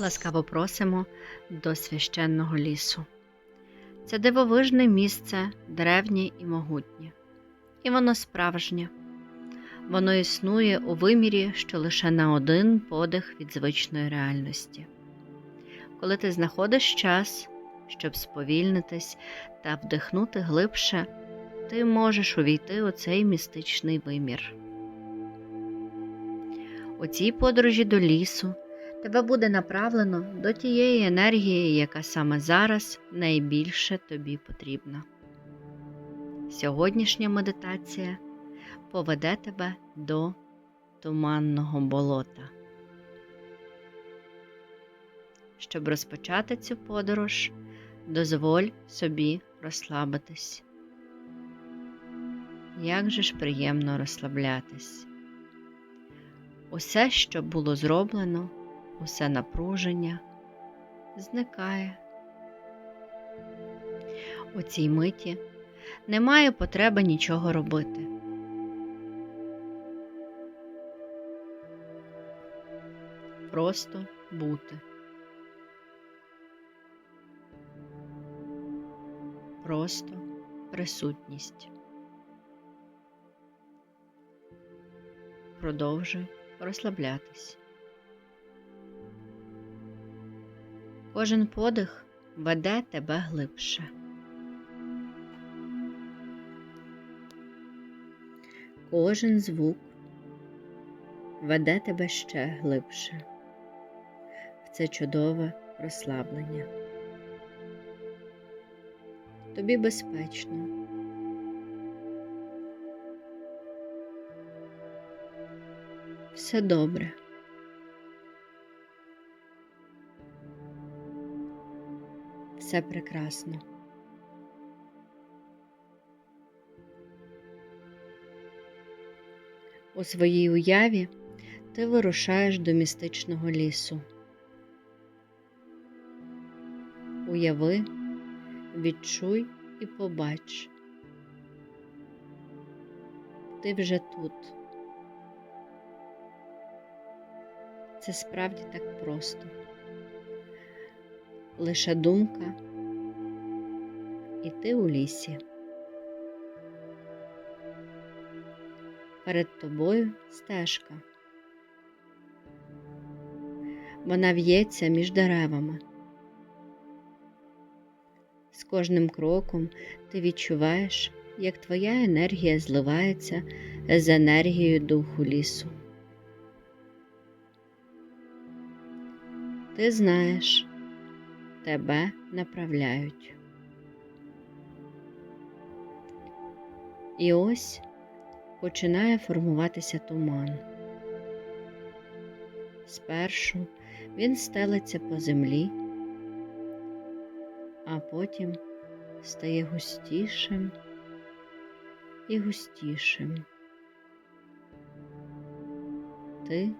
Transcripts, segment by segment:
Ласкаво просимо до священного лісу. Це дивовижне місце, древнє і могутнє. І воно справжнє. Воно існує у вимірі, що лише на один подих від звичної реальності. Коли ти знаходиш час, щоб сповільнитись та вдихнути глибше, ти можеш увійти у цей містичний вимір. У цій подорожі до лісу тебе буде направлено до тієї енергії, яка саме зараз найбільше тобі потрібна. Сьогоднішня медитація поведе тебе до туманного болота. Щоб розпочати цю подорож, дозволь собі розслабитись. Як же ж приємно розслаблятись. Усе, що було зроблено, усе напруження зникає. У цій миті немає потреби нічого робити. Просто бути. Просто присутність. Продовжуй розслаблятись. Кожен подих веде тебе глибше. Кожен звук веде тебе ще глибше в це чудове розслаблення. Тобі безпечно. Все добре. Все прекрасно. У своїй уяві ти вирушаєш до містичного лісу. Уяви, відчуй і побач. Ти вже тут. Це справді так просто. Лише думка, і ти у лісі. Перед тобою стежка. Вона в'ється між деревами. З кожним кроком ти відчуваєш, як твоя енергія зливається з енергією духу лісу. Ти знаєш, тебе направляють. І ось починає формуватися туман. Спершу він стелиться по землі, а потім стає густішим і густішим. Ти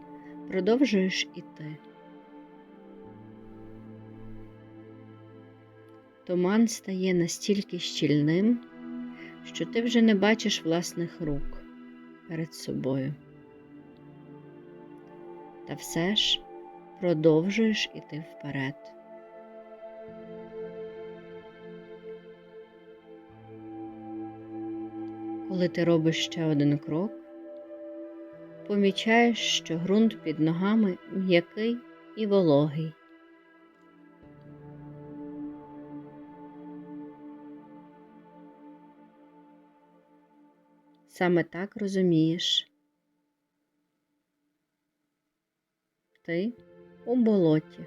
продовжуєш іти. Туман стає настільки щільним, що ти вже не бачиш власних рук перед собою. Та все ж продовжуєш іти вперед. Коли ти робиш ще один крок, помічаєш, що ґрунт під ногами м'який і вологий. Саме так розумієш. Ти у болоті.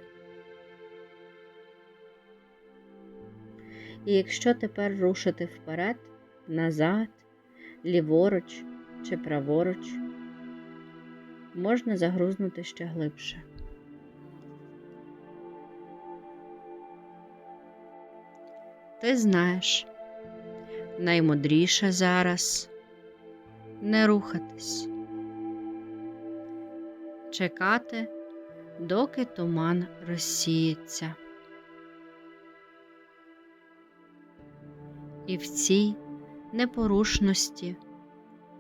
І якщо тепер рушити вперед, назад, ліворуч чи праворуч, можна загрузнути ще глибше. Ти знаєш, наймудріше зараз не рухатись, чекати, доки туман розсіється. І в цій непорушності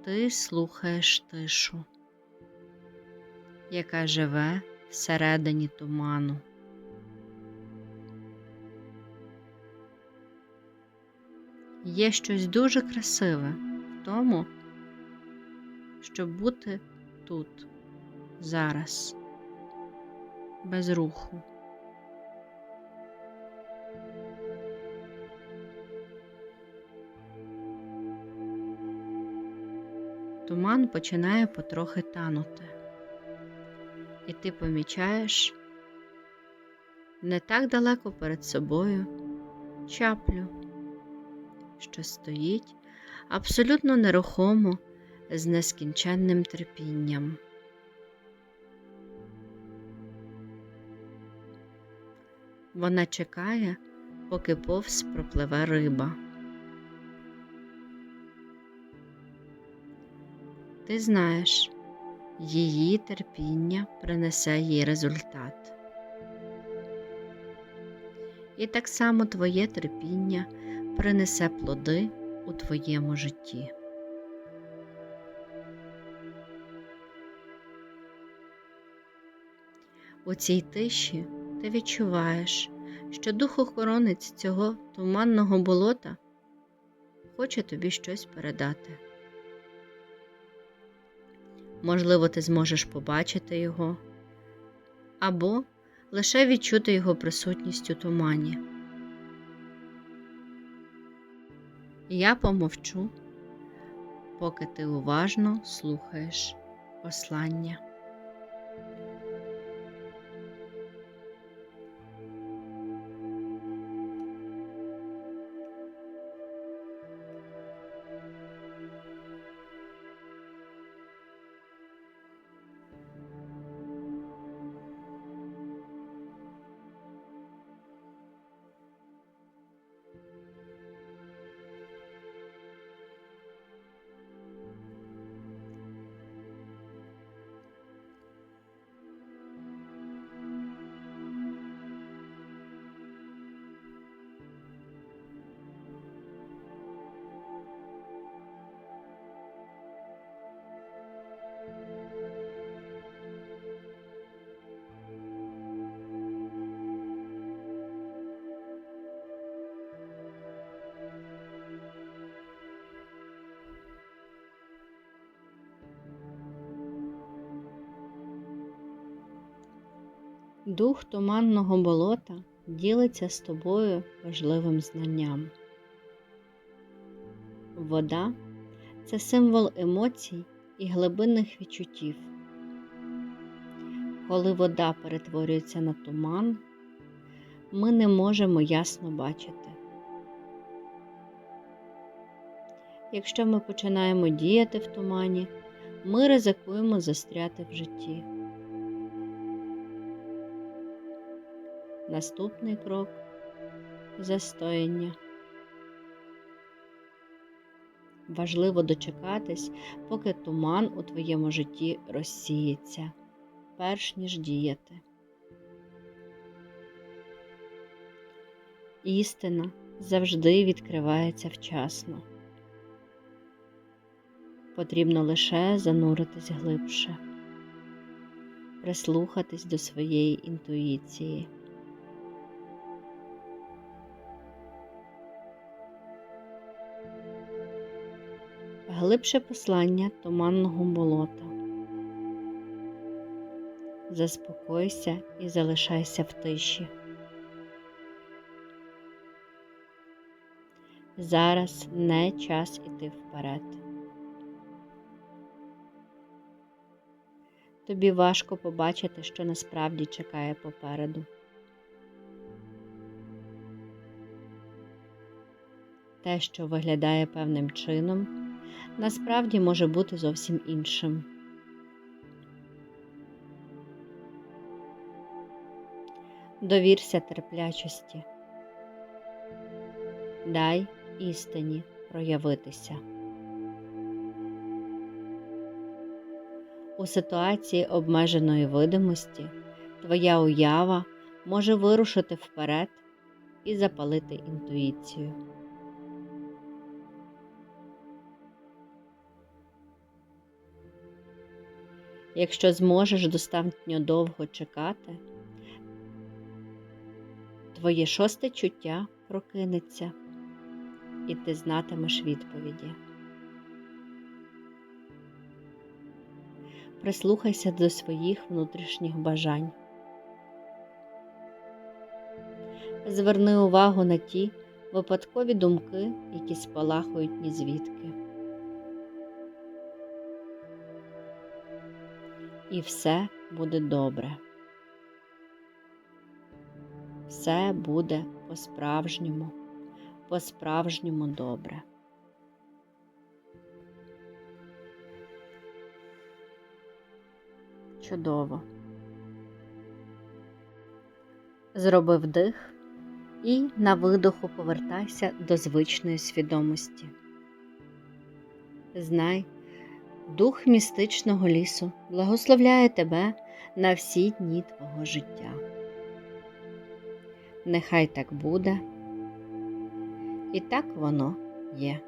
ти слухаєш тишу, яка живе всередині туману. Є щось дуже красиве в тому щоб бути тут, зараз, без руху. Туман починає потрохи танути, і ти помічаєш не так далеко перед собою чаплю, що стоїть абсолютно нерухомо з нескінченним терпінням. Вона чекає, поки повз пропливе риба. Ти знаєш, її терпіння принесе їй результат. І так само твоє терпіння принесе плоди у твоєму житті. У цій тиші ти відчуваєш, що дух-охоронець цього туманного болота хоче тобі щось передати. Можливо, ти зможеш побачити його або лише відчути його присутність у тумані. Я помовчу, поки ти уважно слухаєш послання. Дух туманного болота ділиться з тобою важливим знанням. Вода це символ емоцій і глибинних відчуттів. Коли вода перетворюється на туман, ми не можемо ясно бачити. Якщо ми починаємо діяти в тумані, ми ризикуємо застряти в житті. Наступний крок застояння. Важливо дочекатись, поки туман у твоєму житті розсіється, перш ніж діяти. Істина завжди відкривається вчасно. Потрібно лише зануритись глибше, прислухатись до своєї інтуїції. Глибше послання туманного болота. Заспокойся і залишайся в тиші. Зараз не час іти вперед. Тобі важко побачити, що насправді чекає попереду. Те, що виглядає певним чином, насправді може бути зовсім іншим. Довірся терплячості, дай істині проявитися. У ситуації обмеженої видимості твоя уява може вирушити вперед і запалити інтуїцію. Якщо зможеш достатньо довго чекати, твоє шосте чуття прокинеться і ти знатимеш відповіді. Прислухайся до своїх внутрішніх бажань. Зверни увагу на ті випадкові думки, які спалахують ні звідки. І все буде добре. Все буде по-справжньому, по-справжньому добре. Чудово. Зроби вдих і на видоху повертайся до звичної свідомості. Знай, дух містичного лісу благословляє тебе на всі дні твого життя. Нехай так буде, і так воно є.